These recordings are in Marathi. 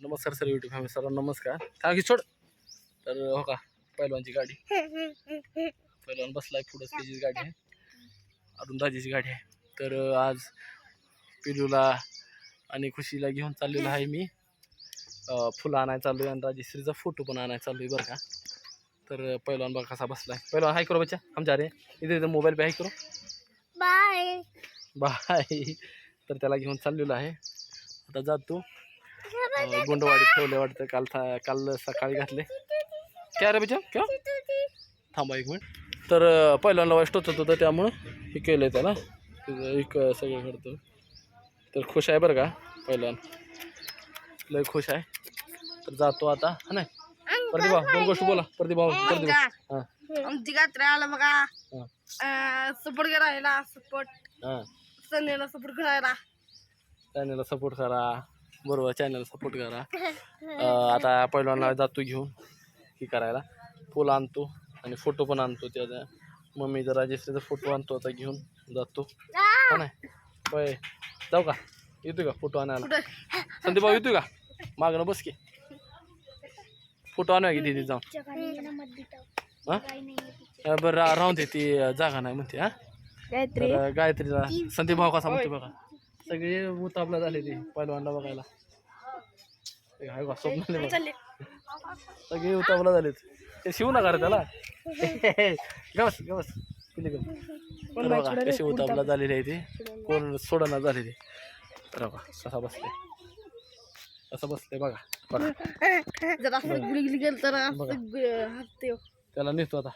नमस्कार सर युट्यूब फॅमिली सर्वांना नमस्कार. काय की छोड तर हो का पैलवानची गाडी. पैलवान बसलाय पुढं त्याचीच गाडी आहे. अरुण दाजीची गाडी आहे. तर आज पिलूला आणि खुशीला घेऊन चाललेलो आहे मी. फुलं आणायला चाललो आहे आणि राजेश्रीचा फोटो पण आणायला चाललो आहे बरं का. तर अं, पैलवान बघा कसा बसलाय. पैलवान हाय करो बच्चा. आमच्या अरे इथे इथं मोबाईल पे हाय करो. बाय बाय तर त्याला घेऊन चाललेलो आहे. आता जातो. अं, गोंडवाडीत ठेवले वाटतं काल था काल सकाळी घातले. काय रे बच्चा क्या? थांबा एक मिनिट. तर पहिल्यांदा वाईट टोचत होतं त्यामुळं हे केलं आहे त्याला एक सगळं करतो तर खुश आहे बरं का पहिल्यान. लय खुश आहे. तर जातो आता हा नाही? प्रतिभा दोन गोष्टी बोला. प्रतिभा प्रतिभा हां. आमची गात्र आला बघा. सपोर्ट करायला सपोर्ट. हां. सनेला सपोर्ट करायला. सपोर्ट करा. बरोबर चॅनलला सपोर्ट करा. अं, आता पहिल्यांदा जातो घेऊन हे करायला. फुल आणतो आणि फोटो पण आणतो त्याचा मम्मीचा राजेश्रीचा फोटो आणतो आता घेऊन जातो. हा. नाही होय. जाऊ का? येतोय का फोटो आणायला? संदीप भाऊ येतोय का? मागणं बस की. फोटो आणूया की तिथे जाऊन. हां? बरं रा- राहून दे ती अं, जागा नाही म्हणते हां? गायत्री. तर गायत्रीला. संदीप भाऊ कसा म्हणते बघा. सगळे उतापला झाले ते पहिलवानला बघायला हाय स्वप्न सगळे उतावला झालेत. ते शिवू नका रे त्याला. गवस गवस गवस तर बघा कसे उतावला झालेले आहे ते. कोण सोडना झालेले. बघा कसा बसले कसं बसले बघा. असं. असं हसते त्याला नेतो आता.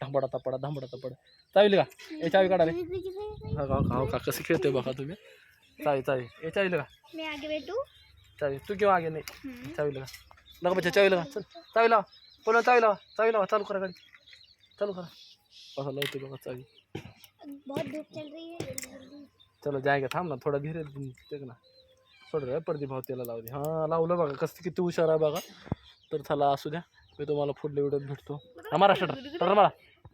धांबडा तापडा धांबडा तापडा. चावी का? ए चावी काढाले हा का हो का कसं खेळतोय बघा तुम्ही? चावी चावी. ए चावी का? मी आगे बेटू चावी. तू किंवा आगे नाही. चावी लगा लगा बच्चा चावी लगा चल. चावी लावा. बोला चावी लावा. चावी लावा. चालू करा गाडी. चालू करा. कसं लावते बघा चावी. बहुत धूप चल रही है। चलो जायगा थांब ना. थोडा धीरे ते ना. सोड रे परदी भाव त्याला लावू दे हां लावलं बघा. कसं किती हुशार आहे बघा. तर चला असू द्या. मी तुम्हाला पुढल्या व्हिडिओत भेटतो. हा मारा शटर शटर मारा.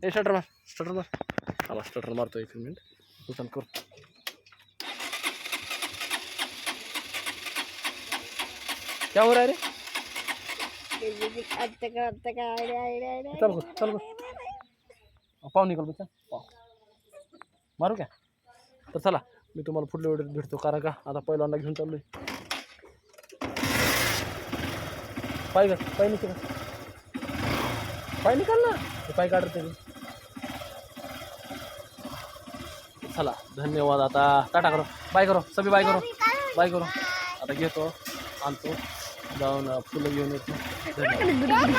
ए शटर मार. शटर मार. हा शटर मारतो एक मिनिट. उचल कर क्या हो रहा है रे? चल चल कर पाव निकल बच्चा, पाव। मारू क्या? तर चला, मी तुम्हाला पुढल्या व्हिडिओत भेटतो, कारण का आता पहिल्यांदा घेऊन चाललोय. पाय का निघते का पाय निकाल ना. ते पाय काढत ते चला, धन्यवाद आता. टाटा करो. बाय करो. सभी बाय करो. बाय करो. आता घेतो, आणतो. जाऊन फुलं घेऊन येतो धन्यवाद